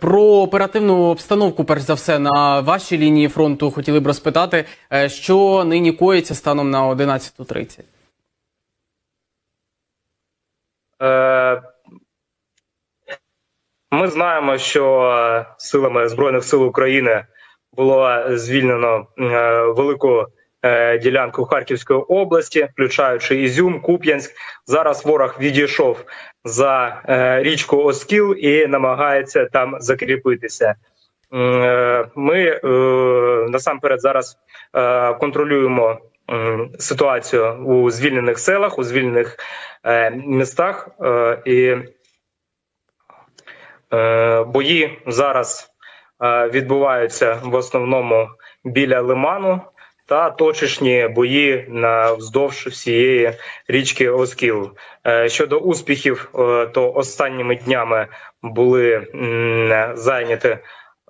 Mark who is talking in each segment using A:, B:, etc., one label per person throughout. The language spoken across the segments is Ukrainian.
A: Про оперативну обстановку, перш за все, на вашій лінії фронту хотіли б розпитати, е, що нині коїться станом на 11.30.
B: Е, Ми знаємо, що е, силами Збройних сил України було звільнено велику ділянку Харківської області, включаючи Ізюм, Куп'янськ. Зараз ворог відійшов за е, річку Оскіл і намагається там закріпитися. Е, Ми е, насамперед зараз е, контролюємо ситуацію у звільнених селах, у звільнених е, містах, е, і е, бої зараз е, відбуваються в основному біля лиману та точечні бої на вздовж всієї річки Оскіл. Е, Щодо успіхів, е, то останніми днями були зайняті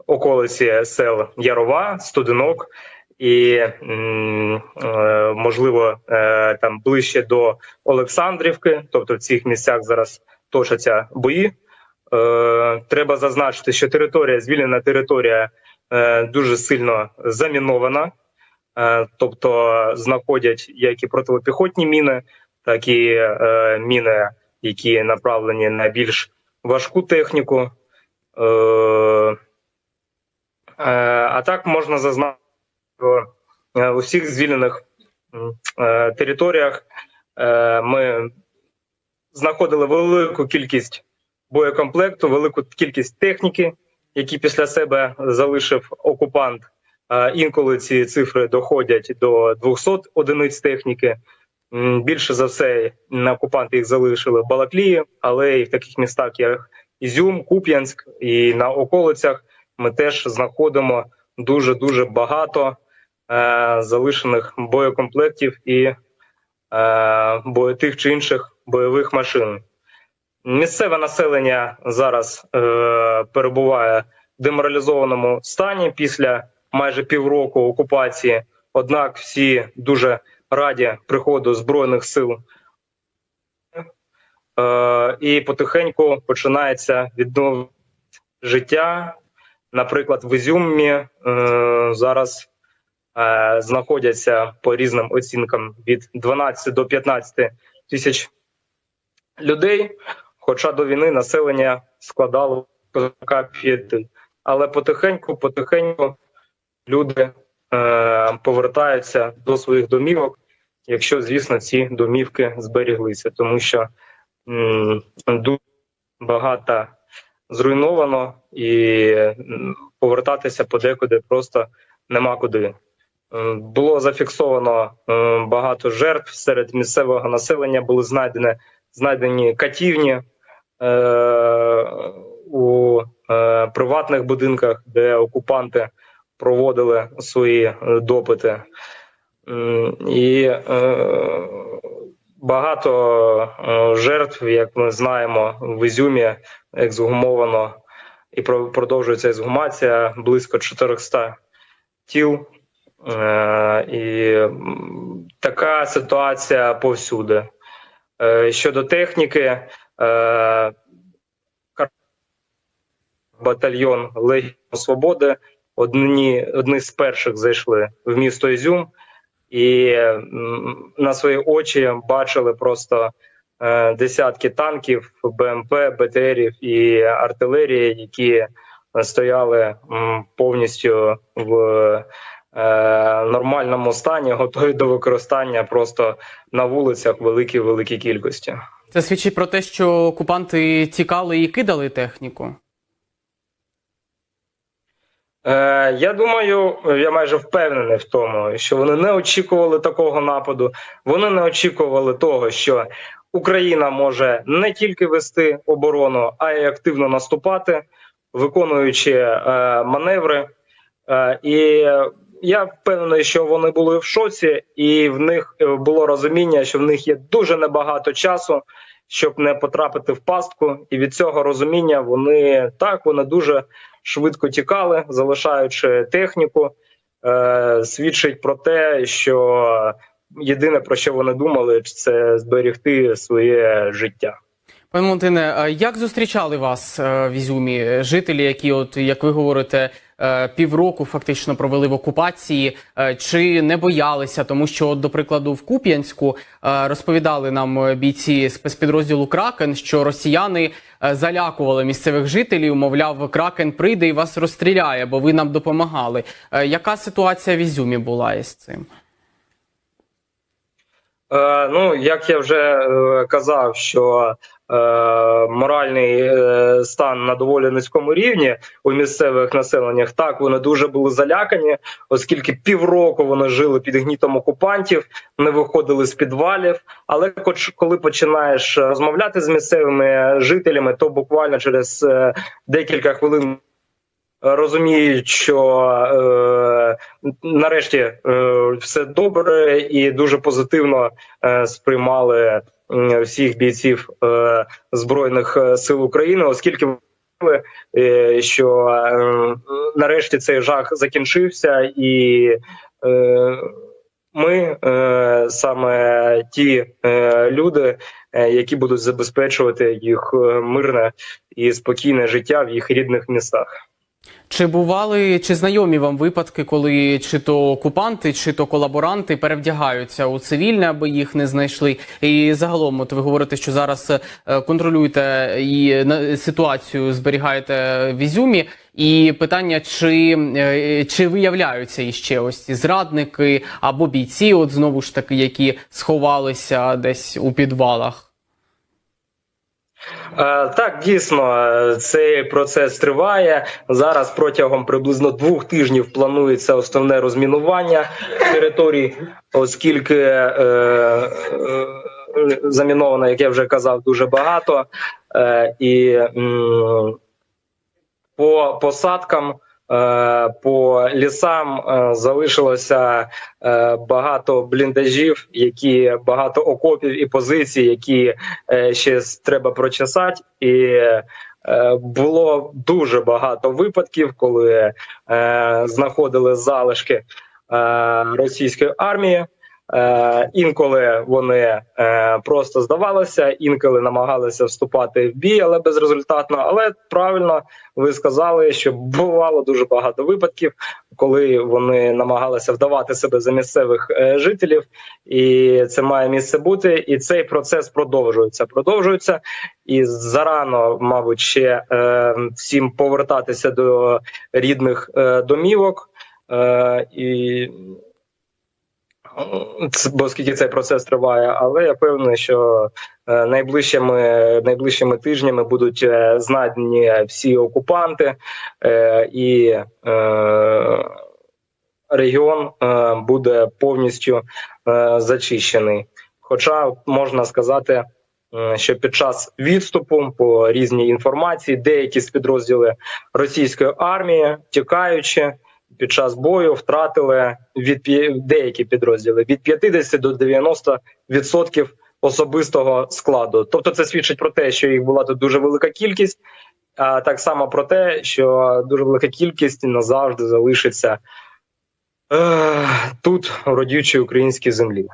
B: околиці сел Ярова, Студенок і е, можливо там ближче до Олександрівки, тобто в цих місцях зараз точаться бої. Треба зазначити, що територія, звільнена територія дуже сильно замінована, тобто знаходять як і протипіхотні міни, так і е, міни, які направлені на більш важку техніку. Е, е, А так можна зазначити, що е, у всіх звільнених е, територіях е, ми знаходили велику кількість боєкомплекту, велику кількість техніки, які після себе залишив окупант. Інколи ці цифри доходять до 200 одиниць техніки. Більше за все, на окупанти їх залишили в Балаклії, але і в таких містах, як Ізюм, Куп'янськ і на околицях ми теж знаходимо дуже дуже багато е, залишених боєкомплектів і е, бо тих чи інших бойових машин. Місцеве населення зараз е, перебуває в деморалізованому стані після майже півроку окупації. Однак всі дуже раді приходу збройних сил. Е, і потихеньку починається відновлення життя. Наприклад, в Ізюмі е, зараз е, знаходяться по різним оцінкам від 12 до 15 тисяч людей. Хоча до війни населення складало 45. Але потихеньку, потихеньку люди е, повертаються до своїх домівок, якщо, звісно, ці домівки зберіглися, тому що м, дуже багато зруйновано і повертатися подекуди просто нема куди. Було зафіксовано багато жертв серед місцевого населення. Були знайдені знайдені катівні е, у е, приватних будинках, де окупанти проводили свої е, допити. І е, багато е, жертв, як ми знаємо, в Ізюмі ексгумовано і продовжується ексгумація близько 400 тіл. І така ситуація повсюди. Щодо техніки, батальйон Легіон Свободи одні, одні з перших зайшли в місто Ізюм, і на свої очі бачили просто е, десятки танків, БМП, БТРів і артилерії, які стояли м, повністю в е, нормальному стані, готові до використання просто на вулицях великій великій кількості.
A: Це свідчить про те, що окупанти тікали і кидали техніку.
B: Е, я думаю, я майже впевнений в тому, що вони не очікували такого нападу. Вони не очікували того, що Україна може не тільки вести оборону, а й активно наступати, виконуючи е, маневри. Е, і я впевнений, що вони були в шоці, і в них було розуміння, що в них є дуже небагато часу, щоб не потрапити в пастку. І від цього розуміння вони так вони дуже швидко тікали, залишаючи техніку. Е, свідчить про те, що єдине про що вони думали, це зберегти своє життя.
A: Пане Валентине, е, як зустрічали вас е, в Ізюмі жителі, які, от як ви говорите, півроку фактично провели в окупації? Е, Чи не боялися? Тому що, до прикладу, в Куп'янську е, розповідали нам е, бійці спецпідрозділу Кракен, що росіяни е, залякували місцевих жителів. Мовляв, Кракен прийде і вас розстріляє, бо ви нам допомагали. Е, Яка ситуація в Ізюмі була із цим?
B: Е, ну, як я вже е, казав, що е, моральний стан на доволі низькому рівні у місцевих населеннях, так вони дуже були залякані, оскільки півроку вони жили під гнітом окупантів, не виходили з підвалів. Але хоч коли починаєш розмовляти з місцевими жителями, то буквально через декілька хвилин розуміють, що е, нарешті е, все добре і дуже позитивно е, сприймали м, всіх бійців е, збройних е, сил України, оскільки е, що е, нарешті цей жах закінчився, і е, ми е, саме ті е, люди, е, які будуть забезпечувати їх е, мирне і спокійне життя в їх рідних містах.
A: Чи бували чи знайомі вам випадки, коли чи то окупанти, чи то колаборанти перевдягаються у цивільне, аби їх не знайшли? І загалом, от ви говорите, що зараз е, контролюєте і ситуацію зберігаєте в Ізюмі. І питання, чи, е, чи виявляються іще ось ці зрадники або бійці, от знову ж таки, які сховалися десь у підвалах?
B: Е, Так, дійсно, е, цей процес триває. Зараз протягом приблизно двох тижнів планується основне розмінування територій, оскільки е, е, заміновано, як я вже казав, дуже багато. Е, і м, по посадкам. Е, По лісам е, залишилося е, багато бліндажів, які багато окопів і позицій, які ще треба прочесати. І було дуже багато випадків, коли знаходили залишки російської армії. Е, інколи вони е, просто здавалися, інколи намагалися вступати в бій, але безрезультатно. Але правильно ви сказали, що бувало дуже багато випадків, коли вони намагалися вдавати себе за місцевих е, жителів, і це має місце бути. І цей процес продовжується. Продовжується і зарано, мабуть, ще е, всім повертатися до рідних е, домівок. Е, і бо оскільки цей процес триває, але я певний, що е, найближчими найближчими тижнями будуть е, знайдені всі окупанти, е, і регіон буде повністю зачищений. Хоча можна сказати, що під час відступу по різній інформації деякі з підрозділи російської армії, тікаючи під час бою, втратили від деякі підрозділи від 50 до 90 відсотків особистого складу. Тобто, це свідчить про те, що їх була тут дуже велика кількість, а так само про те, що дуже велика кількість назавжди залишиться е, тут, у родючій українській землі.